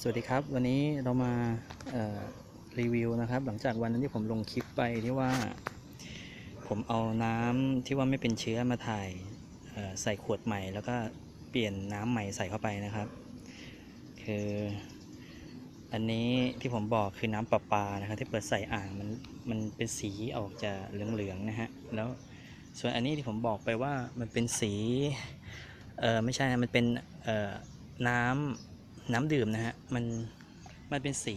สวัสดีครับ วันนี้เรามารีวิวนะครับ หลังจากวันนั้นที่ผมลงคลิปไปที่ว่า ผมเอาน้ำที่ว่าไม่เป็นเชื้อมาถ่ายใส่ขวดใหม่ แล้วก็เปลี่ยนน้ำใหม่ใส่เข้าไปนะครับ คืออันนี้ที่ผมบอกคือน้ำประปานะครับ ที่เปิดใส่อ่างมันมันเป็นสีออกจะเหลืองๆนะฮะแล้วส่วนอันนี้ที่ผมบอกไปว่ามันเป็นสีเออไม่ใช่นะมันเป็นเอ่อน้ำ น้ำดื่มนะฮะมันมันเป็นสี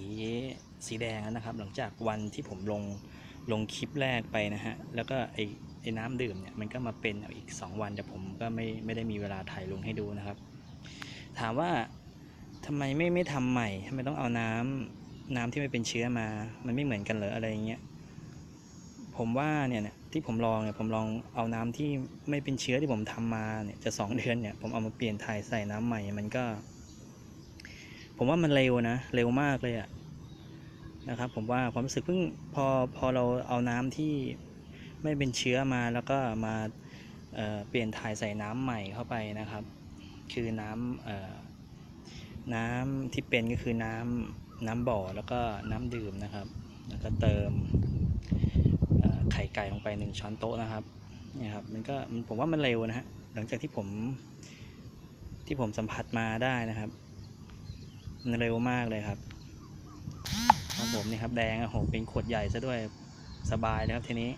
สีแดงนะครับ หลังจากวันที่ผมลงลงคลิปแรกไปนะฮะแล้วก็ไอไอน้ำดื่มเนี่ยมันก็มาเป็นอีก 2 วันแต่ผมก็ไม่ไม่ได้มีเวลาถ่ายลงให้ดูนะครับ ถามว่าทำไมไม่ไม่ทำใหม่ทำไมต้องเอาน้ำน้ำที่ไม่เป็นเชื้อมา มันไม่เหมือนกันเหรออะไรเงี้ยผมว่าเนี่ยเนี่ยที่ผมลองเนี่ยผมลองเอาน้ำที่ไม่เป็นเชื้อที่ผมทำมาเนี่ยจะสองเดือนเนี่ยผมเอามาเปลี่ยนถ่ายใส่น้ำใหม่มันก็ ผมว่ามันเร็วนะ เร็วมากเลยอะนะครับผมว่าความรู้สึกเพิ่งพอพอเราเอาน้ำที่ไม่เป็นเชื้อมาแล้วก็มาเเปลี่ยนถ่ายใส่น้ำใหม่เข้าไปนะครับ คือน้ำน้ำที่เป็นก็คือน้ำน้ำบ่อแล้วก็น้ำดื่มนะครับ แล้วก็เติมไข่ไก่ลงไปหนึ่งช้อนโต๊ะนะครับเนี่ยครับมันก็ผมว่ามันเร็วนะฮะหลังจากที่ผมที่ผมสัมผัสมาได้นะครับ เร็วมากเลยครับของผมนี่ครับแดงอะโหเป็นขวดใหญ่ซะด้วยสบายเลยครับทีนี้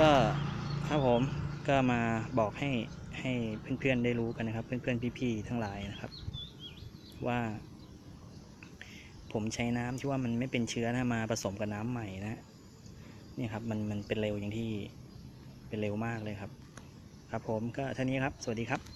ก็ครับผมก็มาบอกให้ให้เพื่อนๆได้รู้กันนะครับ เพื่อนๆพี่ๆทั้งหลายนะครับ ว่า ผมใช้น้ำที่ว่ามันไม่เป็นเชื้อนะมาผสมกับน้ำใหม่นะนี่ครับมันมันเป็นเร็วอย่างที่เป็นเร็วมากเลยครับ ครับผมก็เท่านี้ครับ สวัสดีครับ